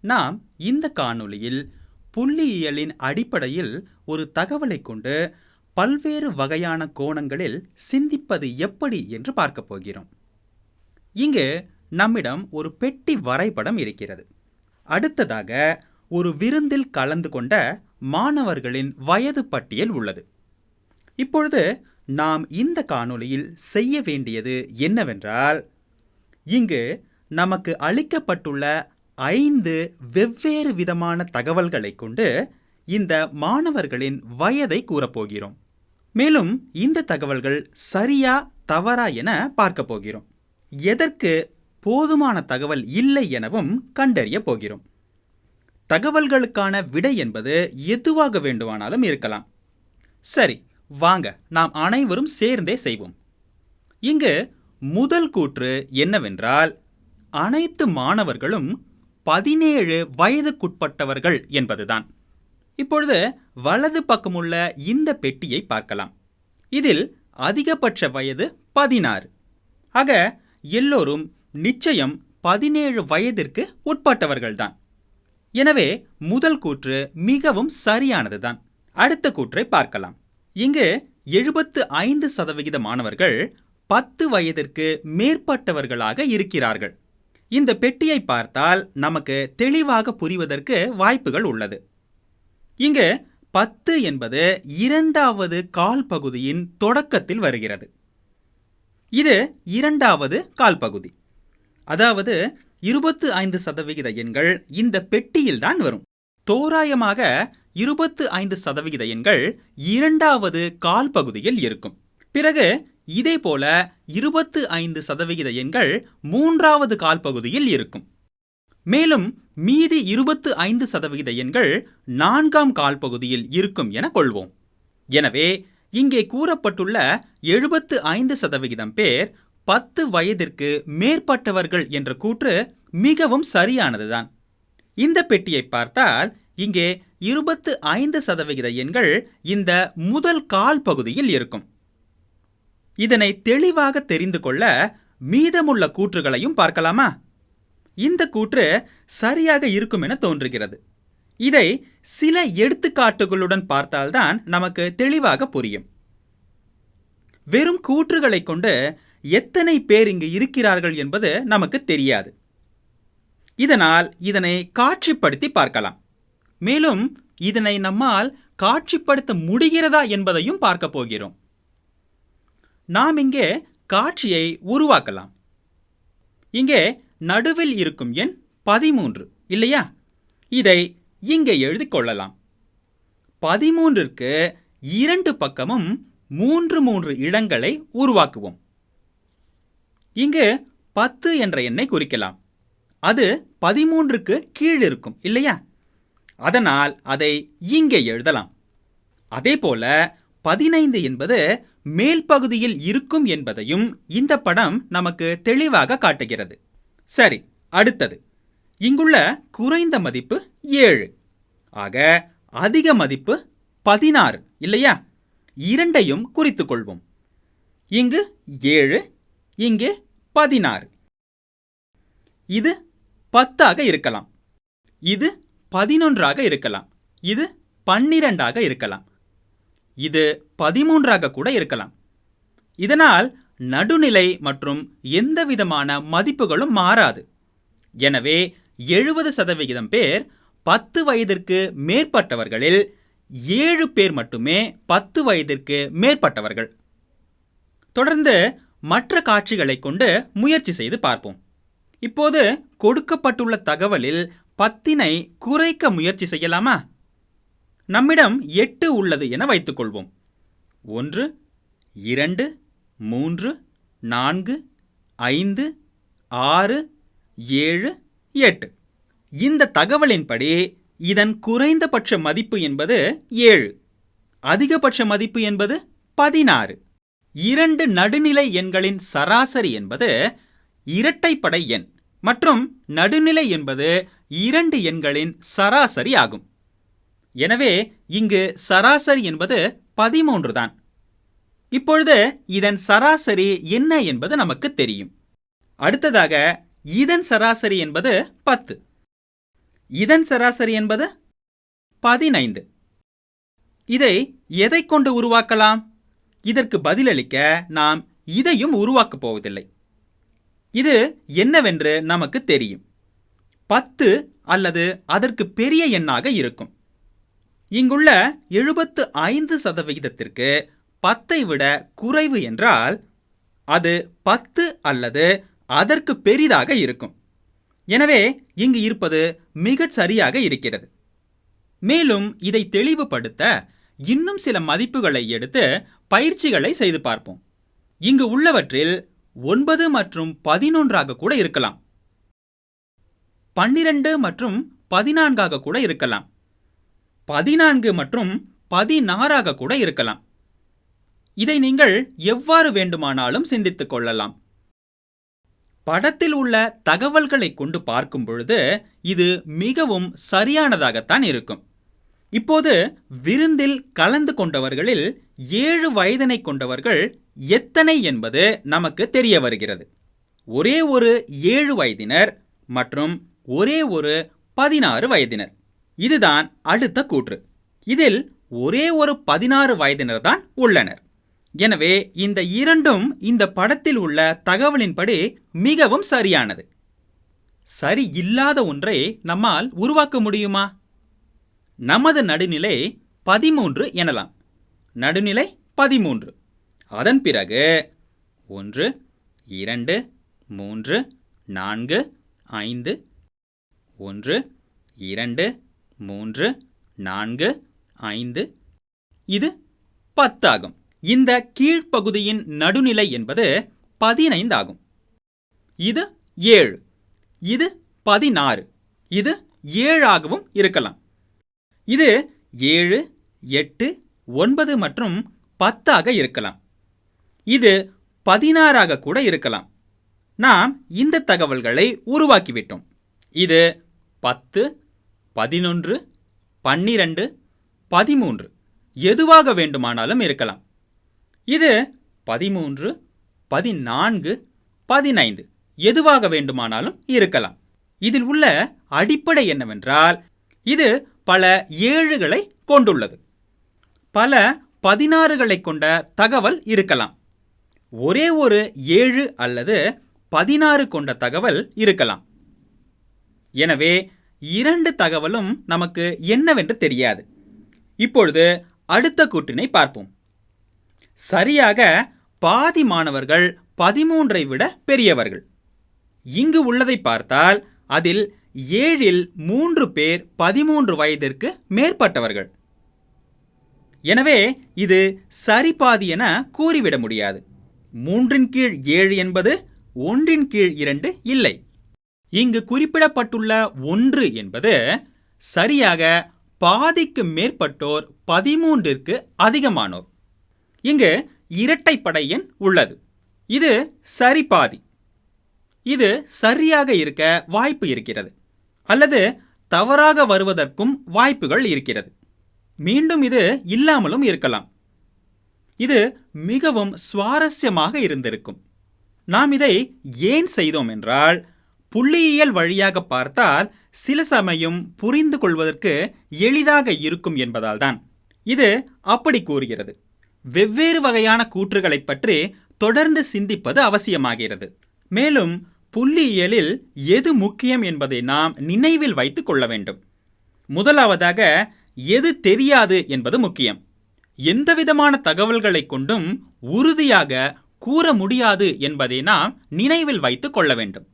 நாம் இந்த காணொளியில் புள்ளியியலின் அடிப்படையில் ஒரு தகவலை கொண்டு பல்வேறு வகையான கோணங்களில் சிந்திப்பது எப்படி என்று பார்க்கப் போகிறோம். இங்கு நம்மிடம் ஒரு பெட்டி வரைபடம் இருக்கிறது. அடுத்ததாக ஒரு விருந்தில் கலந்து கொண்ட மாணவர்களின் வயது பட்டியல் உள்ளது. இப்பொழுது நாம் இந்த காணொளியில் செய்ய வேண்டியது என்னவென்றால் இங்கு நமக்கு அளிக்கப்பட்டுள்ள ஐந்து வெவ்வேறு விதமான தகவல்களை கொண்டு இந்த மாணவர்களின் வயதை கூறப்போகிறோம். மேலும் இந்த தகவல்கள் சரியா தவறா என பார்க்க போகிறோம். எதற்கு போதுமான தகவல் இல்லை எனவும் கண்டறிய போகிறோம். தகவல்களுக்கான விடை என்பது எதுவாக வேண்டுமானாலும் இருக்கலாம். சரி வாங்க நாம் அனைவரும் சேர்ந்தே செய்வோம். இங்கு முதல் கூற்று என்னவென்றால் அனைத்து மாணவர்களும் பதினேழு வயதுக்குட்பட்டவர்கள் என்பதுதான். இப்பொழுது வலது பக்கமுள்ள இந்த பெட்டியை பார்க்கலாம். இதில் அதிகபட்ச வயது பதினாறு. ஆக எல்லோரும் நிச்சயம் பதினேழு வயதிற்கு உட்பட்டவர்கள்தான். எனவே முதல் கூற்று மிகவும் சரியானதுதான். அடுத்த கூற்றை பார்க்கலாம். இங்கு எழுபத்து ஐந்து சதவிகித மாணவர்கள் பத்து வயதிற்கு மேற்பட்டவர்களாக இருக்கிறார்கள். இந்த பெட்டியை பார்த்தால் நமக்கு தெளிவாக புரிவதற்கு வாய்ப்புகள் உள்ளது. இங்கு பத்து என்பது இரண்டாவது கால் பகுதியின் தொடக்கத்தில் வருகிறது. இது இரண்டாவது கால் பகுதி. அதாவது இருபத்து ஐந்து சதவிகித எண்கள் இந்த பெட்டியில்தான் வரும். தோராயமாக இருபத்து ஐந்து சதவிகித எண்கள் இரண்டாவது கால் பகுதியில் இருக்கும். பிறகு இதே போல இருபத்து ஐந்து சதவிகித எண்கள் மூன்றாவது கால்பகுதியில் இருக்கும். மேலும் மீதி இருபத்து ஐந்து சதவிகித எண்கள் நான்காம் கால்பகுதியில் இருக்கும் என கொள்வோம். எனவே இங்கே கூறப்பட்டுள்ள எழுபத்து ஐந்து சதவிகிதம் பேர் பத்து வயதிற்கு மேற்பட்டவர்கள் என்ற கூற்று மிகவும் சரியானதுதான். இந்த பெட்டியை பார்த்தால் இங்கே இருபத்து ஐந்து சதவிகித எண்கள் இந்த முதல் கால் பகுதியில் இருக்கும். இதனை தெளிவாக தெரிந்து கொள்ள மீதமுள்ள கூற்றுகளையும் பார்க்கலாமா? இந்த கூற்று சரியாக இருக்கும் என தோன்றுகிறது. இதை சில எடுத்துக்காட்டுகளுடன் பார்த்தால்தான் நமக்கு தெளிவாக புரியும். வெறும் கூற்றுகளைக் கொண்டு எத்தனை பேர் இங்கு இருக்கிறார்கள் என்பது நமக்கு தெரியாது. இதனால் இதனை காட்சிப்படுத்தி பார்க்கலாம். மேலும் இதனை நம்மால் காட்சிப்படுத்த முடிகிறதா என்பதையும் பார்க்க போகிறோம். நாம் இங்கே காட்சியை உருவாக்கலாம். இங்கே நடுவில் இருக்கும் எண் பதிமூன்று இல்லையா? இதை இங்கே எழுதிக் கொள்ளலாம். பதிமூன்றிற்கு இரண்டு பக்கமும் மூன்று மூன்று இடங்களை உருவாக்குவோம். இங்கு பத்து என்ற எண்ணை குறிக்கலாம். அது பதிமூன்றுக்கு கீழ் இருக்கும் இல்லையா? அதனால் அதை இங்கே எழுதலாம். அதே போல பதினைந்து என்பது மேல் பகுதியில் இருக்கும் என்பதையும் இந்த படம் நமக்கு தெளிவாக காட்டுகிறது. சரி அடுத்தது. இங்குள்ள குறைந்த மதிப்பு ஏழு. ஆக அதிக மதிப்பு பதினாறு இல்லையா? இரண்டையும் குறித்து கொள்வோம் இங்கு ஏழு இங்கு பதினாறு. இது பத்தாக இருக்கலாம். இது பதினொன்றாக இருக்கலாம். இது பன்னிரண்டாக இருக்கலாம். இது பதிமூன்றாக கூட இருக்கலாம். இதனால் நடுநிலை மற்றும் எந்தவிதமான மதிப்புகளும் மாறாது. எனவே எழுபது சதவிகிதம் பேர் பத்து வயதிற்கு மேற்பட்டவர்களில் ஏழு பேர் மட்டுமே பத்து வயதிற்கு மேற்பட்டவர்கள். தொடர்ந்து மற்ற காட்சிகளை கொண்டு முயற்சி செய்து பார்ப்போம். இப்போது கொடுக்கப்பட்டுள்ள தகவலில் பத்தினை குறைக்க முயற்சி செய்யலாமா? நம்மிடம் எட்டு உள்ளது என வைத்துக்கொள்வோம். ஒன்று இரண்டு மூன்று நான்கு ஐந்து ஆறு ஏழு எட்டு. இந்த தகவலின்படி இதன் குறைந்தபட்ச மதிப்பு என்பது ஏழு. அதிகபட்ச மதிப்பு என்பது பதினாறு. இரண்டு நடுநிலை எண்களின் சராசரி என்பது இரட்டைப்படை எண் மற்றும் நடுநிலை என்பது இரண்டு எண்களின் சராசரி ஆகும். எனவே இங்கு சராசரி என்பது பதிமூன்று தான் இப்பொழுது இதன் சராசரி என்ன என்பது நமக்கு தெரியும். அடுத்ததாக இதன் சராசரி என்பது பத்து. இதன் சராசரி என்பது பதினைந்து. இதை எதை கொண்டு உருவாக்கலாம்? இதற்கு பதிலளிக்க நாம் இதையும் உருவாக்கப் போவதில்லை. இது என்னவென்று நமக்கு தெரியும். பத்து அல்லது அதற்கு பெரிய எண்ணாக இருக்கும். இங்குள்ள எழுபத்து ஐந்து சதவிகிதத்திற்கு பத்தை விட குறைவு என்றால் அது பத்து அல்லது அதற்கு பெரிதாக இருக்கும். எனவே இங்கு இருப்பது மிகச் சரியாக இருக்கிறது. மேலும் இதை தெளிவுபடுத்த இன்னும் சில மதிப்புகளை எடுத்து பயிற்சிகளை செய்து பார்ப்போம். இங்கு உள்ளவற்றில் ஒன்பது மற்றும் பதினொன்றாக கூட இருக்கலாம். பன்னிரண்டு மற்றும் பதினான்காக கூட இருக்கலாம். பதினான்கு மற்றும் பதினாறாக கூட இருக்கலாம். இதை நீங்கள் எவ்வாறு வேண்டுமானாலும் சிந்தித்துக் கொள்ளலாம். படத்தில் உள்ள தகவல்களை கொண்டு பார்க்கும் பொழுது இது மிகவும் சரியானதாகத்தான் இருக்கும். இப்போது விருந்தில் கலந்து கொண்டவர்களில் ஏழு வயதினை கொண்டவர்கள் எத்தனை என்பது நமக்கு தெரிய வருகிறது. ஒரே ஒரு ஏழு வயதினர் மற்றும் ஒரே ஒரு பதினாறு வயதினர். இதுதான் அடுத்த கூற்று. இதில் ஒரே ஒரு பதினாறு வயதினர் தான் உள்ளனர். எனவே இந்த இரண்டும் இந்த படத்தில் உள்ள தகவலின்படி மிகவும் சரியானது. சரி இல்லாத ஒன்றை நம்மால் உருவாக்க முடியுமா? நமது நடுநிலை பதிமூன்று எனலாம். நடுநிலை பதிமூன்று. அதன் பிறகு ஒன்று இரண்டு மூன்று நான்கு ஐந்து ஒன்று இரண்டு மூன்று நான்கு ஐந்து. இது பத்தாகும். இந்த கீழ்ப்பகுதியின் நடுநிலை என்பது பதினைந்து ஆகும். இது ஏழு. இது பதினாறு. இது ஏழாகவும் இருக்கலாம். இது ஏழு எட்டு ஒன்பது மற்றும் பத்தாக இருக்கலாம். இது பதினாறாக கூட இருக்கலாம். நாம் இந்த தகவல்களை உருவாக்கிவிட்டோம். இது பத்து பதினொன்று பன்னிரண்டு பதிமூன்று. எதுவாக வேண்டுமானாலும் இருக்கலாம். இது பதிமூன்று பதினான்கு பதினைந்து. எதுவாக வேண்டுமானாலும் இருக்கலாம். இதில் உள்ள அடிப்படை என்னவென்றால் இது பல ஏழுகளை கொண்டுள்ளது. பல பதினாறுகளை கொண்ட தகவல் இருக்கலாம். ஒரே ஒரு ஏழு அல்லது பதினாறு கொண்ட தகவல் இருக்கலாம். எனவே இரண்டு தகவலும் நமக்கு என்னவென்று தெரியாது. இப்பொழுது அடுத்த கூட்டினை பார்ப்போம். சரியாக பாதி மாணவர்கள் பதிமூன்றை விட பெரியவர்கள். இங்கு உள்ளதை பார்த்தால் அதில் ஏழில் மூன்று பேர் பதிமூன்று வயதிற்கு மேற்பட்டவர்கள். எனவே இது சரி பாதி என கூறிவிட முடியாது. மூன்றின் கீழ் ஏழு என்பது ஒன்றின் கீழ் இரண்டு இல்லை. இங்கு குறிப்பிடப்பட்டுள்ள ஒன்று என்பது சரியாக பாதிக்கு மேற்பட்டோர் பதிமூன்றிற்கு அதிகமானோர். இங்கு இரட்டைப்படை எண் உள்ளது. இது சரி பாதி. இது சரியாக இருக்க வாய்ப்பு இருக்கிறது. அல்லது தவறாக வருவதற்கும் வாய்ப்புகள் இருக்கிறது. மீண்டும் இது இல்லாமலும் இருக்கலாம். இது மிகவும் சுவாரஸ்யமாக இருந்திருக்கும். நாம் இதை ஏன் செய்தோம் என்றால் புள்ளியியல் வழியாக பார்த்தால் சில சமயம் புரிந்து கொள்வதற்கு எளிதாக இருக்கும் என்பதால்தான். இது அப்படி கூறுகிறது. வெவ்வேறு வகையான கூற்றுகளைப் பற்றி தொடர்ந்து சிந்திப்பது அவசியமாகிறது. மேலும் புள்ளியியலில் எது முக்கியம் என்பதை நாம் நினைவில் வைத்துக் கொள்ள வேண்டும். முதலாவதாக எது தெரியாது என்பது முக்கியம். எந்தவிதமான தகவல்களைக் கொண்டும் உறுதியாக கூற முடியாது என்பதை நாம் நினைவில் வைத்துக் கொள்ள வேண்டும்.